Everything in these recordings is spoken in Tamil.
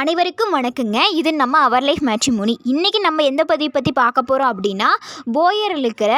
அனைவருக்கும் வணக்கங்க. இது நம்ம அவர் லைஃப் மேட்ரிமோனி இன்றைக்கி நம்ம எந்த பதிவை பற்றி பார்க்க போகிறோம் அப்படின்னா போயரில் இருக்கிற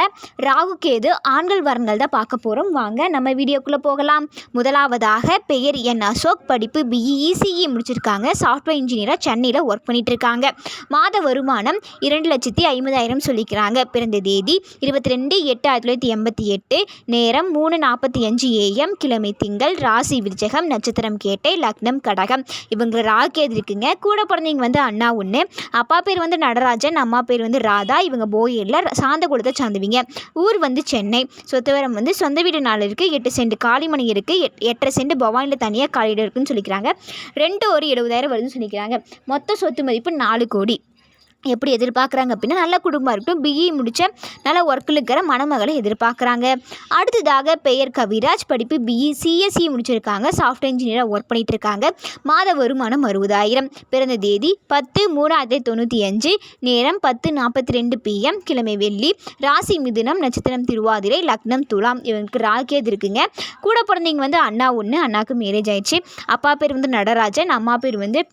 ராகு கேது ஆண்கள் வரங்கள் தான் பார்க்க போகிறோம் வாங்க நம்ம வீடியோக்குள்ளே போகலாம். முதலாவதாக பெயர் என் அசோக் படிப்பு பிஇ இசிஇ முடிச்சிருக்காங்க. சாஃப்ட்வேர் இன்ஜினியராக சென்னையில் ஒர்க் பண்ணிகிட்டு இருக்காங்க மாத வருமானம் இரண்டு லட்சத்தி ஐம்பதாயிரம் சொல்லிக்கிறாங்க. பிறந்த தேதி இருபத்தி ரெண்டு எட்டு ஆயிரத்தி தொள்ளாயிரத்தி எண்பத்தி எட்டு. நேரம் மூணு நாற்பத்தி அஞ்சு ஏஎம் கிழமை திங்கள் ராசி விருச்சகம் நட்சத்திரம் கேட்டை லக்னம் கடகம். இவங்க ராகேது இருக்குங்க கூட பிறந்தவங்க வந்து அண்ணா ஒன்று அப்பா பேர் வந்து நடராஜன் அம்மா பேர் வந்து ராதா. இவங்க போயரில் சாந்த குலத்தை சார்ந்தவங்க ஊர் வந்து சென்னை. சொத்துவரம் வந்து சொந்த வீடு நாள் இருக்குது எட்டு சென்ட் காளிமணி இருக்குது எட் எட்டரை சென்ட் பவானியில் தனியாக காலிடம் இருக்குன்னு சொல்லிக்கிறாங்க. ரெண்டு ஒரு எழுபதாயிரம் வருதுன்னு சொல்லிக்கிறாங்க. மொத்த சொத்து மதிப்பு நாலு கோடி. எப்படி எதிர்பார்க்குறாங்க அப்படின்னா நல்ல குடும்பம் இருக்கட்டும் பிஇ முடித்த நல்ல ஒர்க்கில் இருக்கிற மணமகளை எதிர்பார்க்குறாங்க. அடுத்ததாக பெயர் கவிராஜ் படிப்பு பிஇ சிஎஸ்சி முடிச்சிருக்காங்க. சாஃப்ட்வேர் இன்ஜினியராக ஒர்க் பண்ணிட்டு இருக்காங்க மாத வருமானம் அறுபதாயிரம். பிறந்த தேதி பத்து மூணு ஆயிரத்தி தொண்ணூற்றி அஞ்சு. நேரம் பத்து நாற்பத்தி ரெண்டு பிஎம் கிழமை வெள்ளி. ராசி மிதுனம் நட்சத்திரம் திருவாதிரை லக்னம் துலாம். இவங்களுக்கு ராகேது இருக்குங்க. கூட பிறந்தவங்க வந்து அண்ணா ஒன்று அண்ணாவுக்கு மேரேஜ் ஆயிடுச்சு. அப்பா பேர் வந்து நடராஜன் அம்மா பேர் வந்து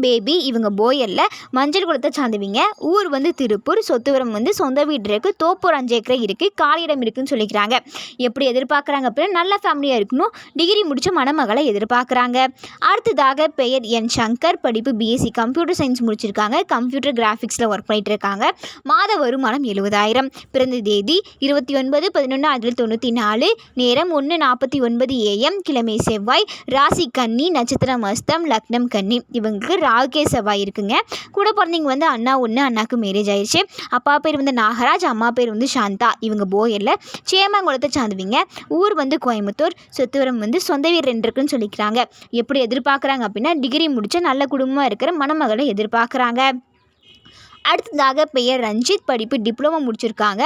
பேபி இவங்க போயரில் மஞ்சள் குளத்தை சார்ந்தவங்க. ஊர் வந்து திருப்பூர் சொத்துவரம் வந்து சொந்த வீடு இருக்குது தோப்பூர் அஞ்சு ஏக்கரை இருக்குது காலியிடம் இருக்குன்னு சொல்லிக்கிறாங்க. எப்படி எதிர்பார்க்குறாங்க அப்படின்னா நல்ல ஃபேமிலியாக இருக்கணும். டிகிரி முடித்த மணமகளை எதிர்பார்க்குறாங்க. அடுத்ததாக பெயர் என் சங்கர் படிப்பு பிஎஸ்சி கம்ப்யூட்டர் சயின்ஸ் முடிச்சிருக்காங்க. கம்ப்யூட்டர் கிராஃபிக்ஸில் ஒர்க் பண்ணிட்டு இருக்காங்க மாத வருமானம் எழுபதாயிரம். பிறந்த தேதி இருபத்தி ஒன்பது பதினொன்று ஆயிரத்தி தொண்ணூற்றி நாலு. நேரம் ஒன்று நாற்பத்தி ஒன்பது ஏஎம் கிழமை செவ்வாய். ராசி கன்னி நட்சத்திரம் அஸ்தம் லக்னம் கன்னி. இவங்களுக்கு ராகே செவ்வாய் இருக்குங்க. கூட பிறந்தவங்க வந்து அண்ணா ஒன்று அண்ணாக்கு மேரேஜ் ஆயிடுச்சு அப்பா பேர் வந்து நாகராஜ் அம்மா பேர் வந்து சாந்தா. இவங்க போயரில் சேமங்குளத்தை சார்ந்துவிங்க ஊர் வந்து கோயம்புத்தூர் சொத்துவரம் வந்து சொந்த வீர் ரெண்டு இருக்குன்னு சொல்லிக்கிறாங்க. எப்படி எதிர்பார்க்குறாங்க அப்படின்னா டிகிரி முடிச்ச நல்ல குடும்பமாக இருக்கிற மணமகளை எதிர்பார்க்குறாங்க. அடுத்ததாக பெயர் ரஞ்சித் படிப்பு டிப்ளமோ முடிச்சிருக்காங்க.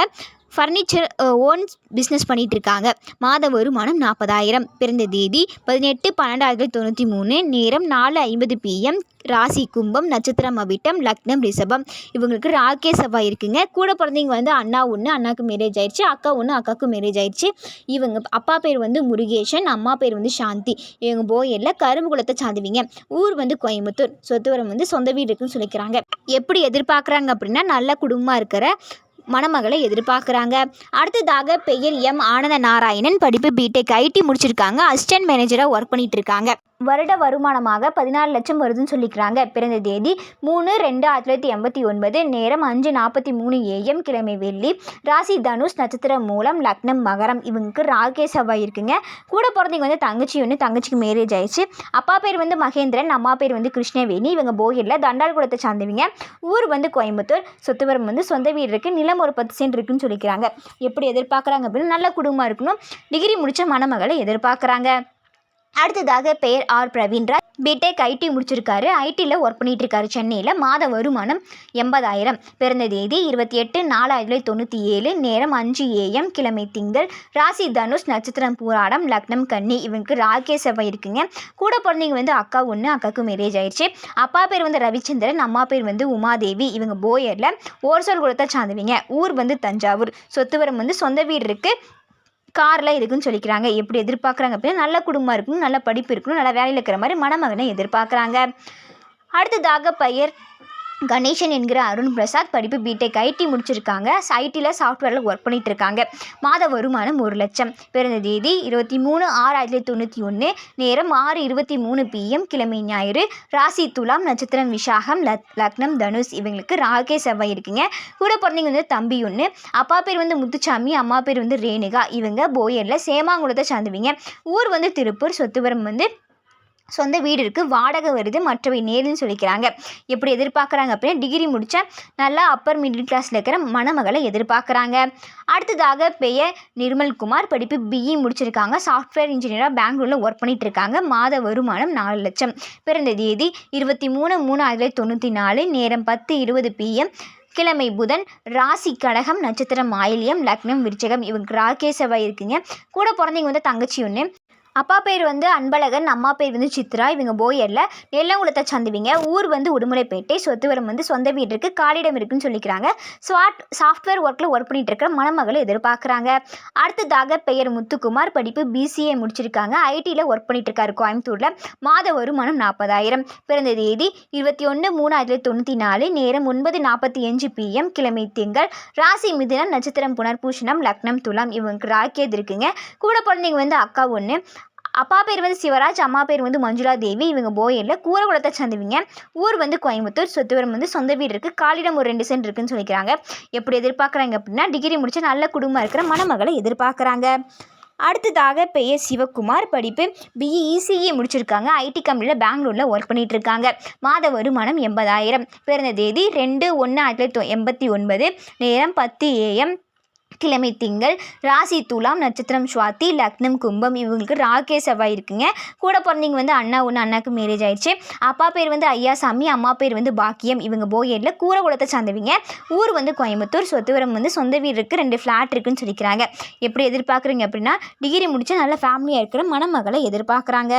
ஃபர்னிச்சர் ஓன் uh, பிஸ்னஸ் பண்ணிகிட்டு இருக்காங்க மாத வருமானம் நாற்பதாயிரம். பிறந்த தேதி பதினெட்டு பன்னெண்டு ஆயிரத்தி தொண்ணூற்றி மூணு. நேரம் நாலு ஐம்பது பிஎம் ராசி கும்பம் நட்சத்திரம் அவிட்டம் லக்னம் ரிஷபம். இவங்களுக்கு ராகே செவ்வாய் இருக்குங்க. கூட பிறந்தவங்க வந்து அண்ணா ஒன்று அண்ணாக்கு மேரேஜ் ஆயிடுச்சு. அக்கா ஒன்று அக்காவுக்கு மேரேஜ் ஆயிடுச்சு. இவங்க அப்பா பேர் வந்து முருகேஷன் அம்மா பேர் வந்து சாந்தி. இவங்க போயரில் கரும்பு குளத்தை சார்ந்தவங்க ஊர் வந்து கோயம்புத்தூர். சொத்துவரம் வந்து சொந்த வீடு இருக்குன்னு சொல்லிக்கிறாங்க. எப்படி எதிர்பார்க்குறாங்க அப்படின்னா நல்ல குடும்பமாக இருக்கிற மணமகளை எதிர்பார்க்குறாங்க. அடுத்ததாக பெயர் எம். ஆனந்த நாராயணன். படிப்பு பிடெக் ஐடி முடிச்சிருக்காங்க. அசிஸ்டன்ட் மேனேஜராக ஒர்க் பண்ணிட்டு இருக்காங்க. வருட வருமானமாக பதினாலு லட்சம் வருதுன்னு சொல்லிக்கிறாங்க. பிறந்த தேதி மூணு ரெண்டு ஆயிரத்தி தொள்ளாயிரத்தி எண்பத்தி ஒன்பது நேரம் அஞ்சு நாற்பத்தி மூணு ஏஎம் கிழமை வெள்ளி. ராசி தனுஷ் நட்சத்திரம் மூலம் லக்னம் மகரம். இவங்களுக்கு ராகேஷ் செவ்வாய் இருக்குங்க. கூட பிறந்தவங்க வந்து தங்கச்சி ஒன்று தங்கச்சிக்கு மேரேஜ் ஆயிடுச்சு. அப்பா பேர் வந்து மகேந்திரன் அம்மா பேர் வந்து கிருஷ்ணவேணி. இவங்க போகிரில் தண்டால் குளத்தை சார்ந்தவங்க. ஊர் வந்து கோயம்புத்தூர் சொத்துவரம் வந்து சொந்த வீடு இருக்குது நிலம் ஒரு பத்து சென்ட் இருக்குன்னு சொல்லிக்கிறாங்க. எப்படி எதிர்பார்க்குறாங்க அப்படின்னு நல்ல குடும்பமாக இருக்கணும். டிகிரி முடித்த மணமகளை எதிர்பார்க்குறாங்க. அடுத்ததாக பெயர் ஆர் பிரவீன்ராஜ். பிடெக் ஐடி முடிச்சிருக்காரு. ஐடியில் ஒர்க் பண்ணிட்டு இருக்காரு சென்னையில். மாத வருமானம் எண்பதாயிரம். பிறந்த தேதி இருபத்தி எட்டு நாலு ஆயிரத்தி தொள்ளாயிரத்தி தொண்ணூற்றி ஏழு. நேரம் அஞ்சு ஏஎம் கிழமை திங்கள். ராசி தனுஷ் நட்சத்திரம் பூராடம் லக்னம் கன்னி. இவனுக்கு ராகே செவ்வாய் இருக்குங்க. கூட பிறந்தவங்க வந்து அக்கா ஒன்று அக்காவுக்கு மேரேஜ் ஆயிடுச்சு அப்பா பேர் வந்து ரவிச்சந்திரன் அம்மா பேர் வந்து உமாதேவி. இவங்க போயரில் ஓர்சோல் குலத்தை சார்ந்தவங்க ஊர் வந்து தஞ்சாவூர். சொத்துவரம் வந்து சொந்த வீடு இருக்குது கார்லாம் இருக்குன்னு சொல்லிக்கிறாங்க. எப்படி எதிர்பார்க்குறாங்க அப்படின்னா நல்ல குடும்பம் இருக்கணும் நல்ல படிப்பு இருக்கணும் நல்ல வேலையில் இருக்கிற மாதிரி மணமகனை எதிர்பார்க்குறாங்க. அடுத்ததாக பெயர் கணேசன் என்கிற அருண் பிரசாத் படிப்பு பிடெக் ஐடி முடிச்சிருக்காங்க. ஐடியில் சாஃப்ட்வேரில் ஒர்க் பண்ணிட்டு இருக்காங்க மாத வருமானம் ஒரு லட்சம். பிறந்த தேதி இருபத்தி மூணு ஆறு ஆயிரத்தி தொண்ணூற்றி ஒன்று நேரம் ஆறு இருபத்தி மூணு பிஎம் கிழமை ஞாயிறு. ராசி துலாம் நட்சத்திரம் விஷாகம் லக் லக்னம் தனுஷ் இவங்களுக்கு ராகே செவ்வாய் இருக்குங்க. கூட பிறந்தவங்க வந்து தம்பி ஒன்று அப்பா பேர் வந்து முத்துச்சாமி அம்மா பேர் வந்து ரேணுகா. இவங்க போயரில் சேமாங்குளத்தை சார்ந்துவிங்க. ஊர் வந்து திருப்பூர் சொத்துவரம் வந்து சொந்த வீடு இருக்குது வாடகை வருது மற்றவை நேருன்னு சொல்லிக்கிறாங்க. எப்படி எதிர்பார்க்குறாங்க அப்படின்னா டிகிரி முடித்த நல்லா அப்பர் மிடில் கிளாஸில் இருக்கிற மணமகளை எதிர்பார்க்குறாங்க. அடுத்ததாக பெயர் நிர்மல்குமார் படிப்பு பிஇ முடிச்சிருக்காங்க. சாஃப்ட்வேர் இன்ஜினியராக பெங்களூரில் ஒர்க் பண்ணிகிட்டு இருக்காங்க மாத வருமானம் நாலு லட்சம். பிறந்த தேதி இருபத்தி மூணு மூணு ஆயிரத்தி தொள்ளாயிரத்தி தொண்ணூற்றி நாலு நேரம் பத்து இருபது பிஎம் கிழமை புதன் ராசி கடகம் நட்சத்திரம் மாயிலியம் லக்னம் விருச்சகம். இவங்க ராகே இருக்குங்க. கூட பிறந்தவங்க வந்து தங்கச்சி ஒன்று அப்பா பேர் வந்து அன்பழகன் அம்மா பேர் வந்து சித்ரா இவங்க போயரில் நெல்லங்குளத்தை சந்துவிங்க. ஊர் வந்து உடுமலைப்பேட்டை சொத்துவரம் வந்து சொந்த வீடு இருக்குது காலிடம் இருக்குன்னு சொல்லிக்கிறாங்க. ஸ்வாட் சாஃப்ட்வேர் ஒர்க்கில் ஒர்க் பண்ணிட்டு இருக்கிற மணமகளை எதிர்பார்க்குறாங்க. அடுத்ததாக பெயர் முத்துக்குமார் படிப்பு பிசிஏ முடிச்சிருக்காங்க. ஐடியில் ஒர்க் பண்ணிட்டு இருக்காரு கோயம்புத்தூரில். மாத வருமானம் நாற்பதாயிரம் பிறந்த தேதி இருபத்தி ஒன்று மூணு ஆயிரத்தி தொண்ணூற்றி நாலு. நேரம் ஒன்பது நாற்பத்தி அஞ்சு பிஎம் கிழமை திங்கள். ராசி மிதுனம் நட்சத்திரம் புனர்பூஷணம் லக்னம் துலாம். இவங்களுக்கு ராக்கேது இருக்குங்க? கூட பிறந்தவங்க வந்து அக்கா ஒன்று அப்பா பேர் வந்து சிவராஜ் அம்மா பேர் வந்து மஞ்சுளா தேவி. இவங்க போயரில் கூரகுளத்தை சேர்ந்தவங்க. ஊர் வந்து கோயம்புத்தூர். சொத்துவரம் வந்து சொந்த வீடு இருக்குது காலிடம் ஒரு ரெண்டு சென்ட் இருக்குன்னு சொல்லிக்கிறாங்க. எப்படி எதிர்பார்க்குறாங்க அப்படின்னா டிகிரி முடிச்ச நல்ல குடும்பம் இருக்கிற மணமகளை எதிர்பார்க்குறாங்க. அடுத்ததாக பெயர் சிவகுமார். படிப்பு பிஇ இசிஇ முடிச்சிருக்காங்க. ஐடி கம்பெனியில் பெங்களூரில் ஒர்க் பண்ணிகிட்டு இருக்காங்க மாத வருமானம் எண்பதாயிரம். பிறந்த தேதி ரெண்டு ஒன்று ஆயிரத்தி தொள்ளாயிரத்தி எண்பத்தி ஒன்பது. நேரம் பத்து ஏஎம் கிழமை திங்கள் ராசி துலாம் நட்சத்திரம் சுவாதி லக்னம் கும்பம் இவங்களுக்கு ராகே செவ்வாய் இருக்குங்க. கூட பிறந்தவங்க வந்து அண்ணா ஒன்று அண்ணாக்கு மேரேஜ் ஆயிடுச்சு. அப்பா பேர் வந்து ஐயாசாமி அம்மா பேர் வந்து பாக்கியம். இவங்க போயேரில் கூற குளத்தை சார்ந்தவங்க. ஊர் வந்து கோயம்புத்தூர் சொத்துவரம் வந்து சொந்த வீடு இருக்குது ரெண்டு ஃப்ளாட் இருக்குன்னு சொல்லிக்கிறாங்க. எப்படி எதிர்பார்க்குறீங்க அப்படின்னா டிகிரி முடித்து நல்ல ஃபேமிலியாக இருக்கிற மணமகளை எதிர்பார்க்குறாங்க.